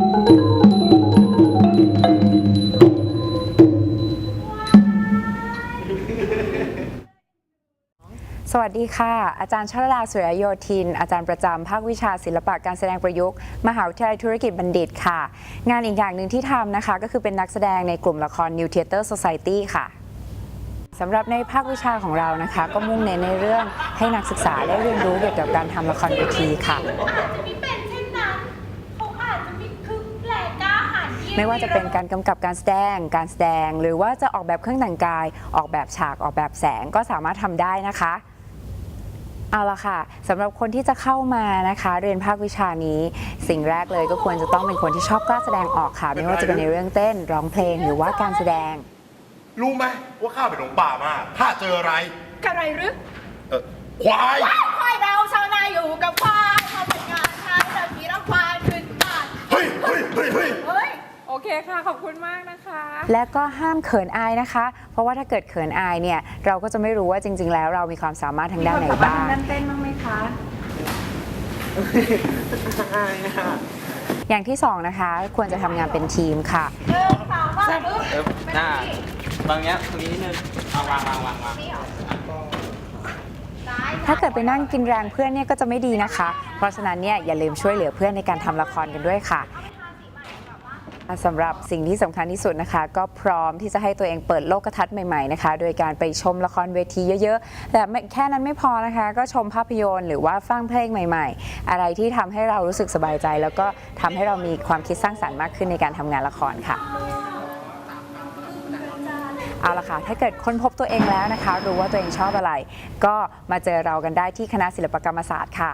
สวัสดีค่ะ อาจารย์ชลดาสุริยโยธิน อาจารย์ประจำภาควิชาศิลปะการแสดงประยุกต์ มหาวิทยาลัยธุรกิจบัณฑิตค่ะ งานอีกอย่างหนึ่งที่ทำนะคะ ก็คือเป็นนักแสดงในกลุ่มละคร New Theater Society ค่ะสำหรับในภาควิชาของเรานะคะ ก็มุ่งเน้นในเรื่องให้นักศึกษาได้เรียนรู้เกี่ยวกับการทำละครเวทีค่ะ ไม่ว่าจะเป็นการกำกับการแสดง การแสดง หรือว่าจะออกแบบเครื่องแต่งกาย ออกแบบฉากออกแบบแสงก็สามารถทำได้นะคะเอาละค่ะสำหรับคนที่จะเข้ามานะคะ เรียนภาควิชานี้ สิ่งแรกเลยก็ควรจะต้องเป็นคนที่ชอบกล้าแสดงออกค่ะ ไม่ว่าจะเป็นในเรื่องเต้นร้องเพลงหรือว่าการแสดง รู้ไหมว่าข้าเป็นหลงป่ามากถ้าเจออะไรอะไรหรือ เออควาย คค่ะ ขอบคุณมากนะคะ และก็ห้ามเขินอายนะคะ เพราะว่าถ้าเกิดเขินอายเนี่ย เราก็จะไม่รู้ว่าจริง ๆ แล้วเรามีความสามารถทางด้านไหนบ้างด้านเต้นบ้างไหมคะอย่างที่สองนะคะ ควรจะทำงานเป็นทีมค่ะเริ่มสาวว่าปึ๊บเออหน้าบางเนี้ยตรงนี้นิดนึงเอาวางวางวางวางถ้าเกิดไปนั่งกินแรงเพื่อนเนี่ยก็จะไม่ดีนะคะ เพราะฉะนั้นเนี่ยอย่าลืมช่วยเหลือเพื่อนในการทำละครกันด้วยค่ะ สำหรับสิ่งที่สำคัญที่สุดนะคะ ก็พร้อมที่จะให้ตัวเองเปิดโลกทัศน์ใหม่ๆนะคะ โดยการไปชมละครเวทีเยอะๆ แต่ไม่แค่นั้นไม่พอนะคะ ก็ชมภาพยนตร์หรือว่าฟังเพลงใหม่ๆ อะไรที่ทำให้เรารู้สึกสบายใจ แล้วก็ทำให้เรามีความคิดสร้างสรรค์มากขึ้นในการทำงานละครค่ะเอาละค่ะ ถ้าเกิดค้นพบตัวเองแล้วนะคะ รู้ว่าตัวเองชอบอะไร ก็มาเจอเรากันได้ที่คณะศิลปกรรมศาสตร์ค่ะ